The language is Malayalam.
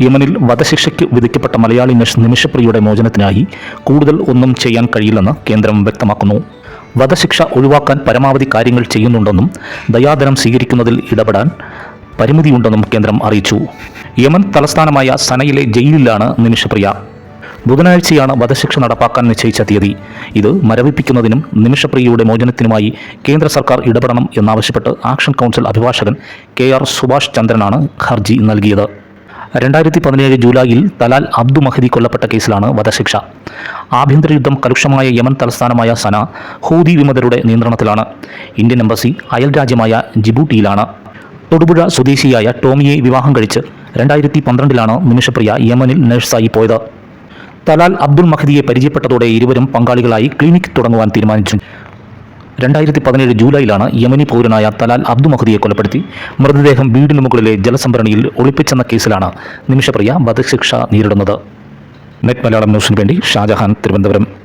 യമനിൽ വധശിക്ഷയ്ക്ക് വിധിക്കപ്പെട്ട മലയാളി നിമിഷപ്രിയുടെ നിമിഷപ്രിയയുടെ മോചനത്തിനായി കൂടുതൽ ഒന്നും ചെയ്യാൻ കഴിയില്ലെന്ന് കേന്ദ്രം വ്യക്തമാക്കുന്നു. വധശിക്ഷ ഒഴിവാക്കാൻ പരമാവധി കാര്യങ്ങൾ ചെയ്യുന്നുണ്ടെന്നും ദയാധനം സ്വീകരിക്കുന്നതിൽ ഇടപെടാൻ പരിമിതിയുണ്ടെന്നും കേന്ദ്രം അറിയിച്ചു. യമൻ തലസ്ഥാനമായ സനയിലെ ജയിലിലാണ് നിമിഷപ്രിയ. ബുധനാഴ്ചയാണ് വധശിക്ഷ നടപ്പാക്കാൻ നിശ്ചയിച്ച തീയതി. ഇത് മരവിപ്പിക്കുന്നതിനും നിമിഷപ്രിയയുടെ മോചനത്തിനുമായി കേന്ദ്ര സർക്കാർ ഇടപെടണം എന്നാവശ്യപ്പെട്ട് ആക്ഷൻ കൗൺസിൽ അഭിഭാഷകൻ കെ ആർ സുഭാഷ് ചന്ദ്രനാണ് ഹർജി നൽകിയത്. രണ്ടായിരത്തി പതിനേഴ് ജൂലൈയിൽ തലാൽ അബ്ദു മഹദി കൊല്ലപ്പെട്ട കേസിലാണ് വധശിക്ഷ. ആഭ്യന്തര യുദ്ധം കലുഷമായ യമൻ തലസ്ഥാനമായ സന ഹൂദി വിമതരുടെ നിയന്ത്രണത്തിലാണ്. ഇന്ത്യൻ എംബസി അയൽ രാജ്യമായ ജിബൂട്ടിയിലാണ്. തൊടുപുഴ സ്വദേശിയായ ടോമിയെ വിവാഹം കഴിച്ച് രണ്ടായിരത്തി പന്ത്രണ്ടിലാണ് നിമിഷപ്രിയ യമനിൽ നഴ്സായി പോയത്. തലാൽ അബ്ദുൾ മഹദിയെ പരിചയപ്പെട്ടതോടെ ഇരുവരും പങ്കാളികളായി ക്ലിനിക് തുടങ്ങുവാൻ തീരുമാനിച്ചു. രണ്ടായിരത്തി പതിനേഴ് ജൂലൈയിലാണ് യമനി പൗരനായ തലാൽ അബ്ദു മഹദിയെ കൊലപ്പെടുത്തി. മൃതദേഹം വീടിന് മുകളിലെ ജലസംഭരണിയിൽ ഒളിപ്പിച്ചെന്ന കേസിലാണ് നിമിഷപ്രിയ വധശിക്ഷ നേരിടുന്നത്. നെറ്റ് മലയാളം ന്യൂസിന് വേണ്ടി ഷാജഹാൻ തിരുവനന്തപുരം.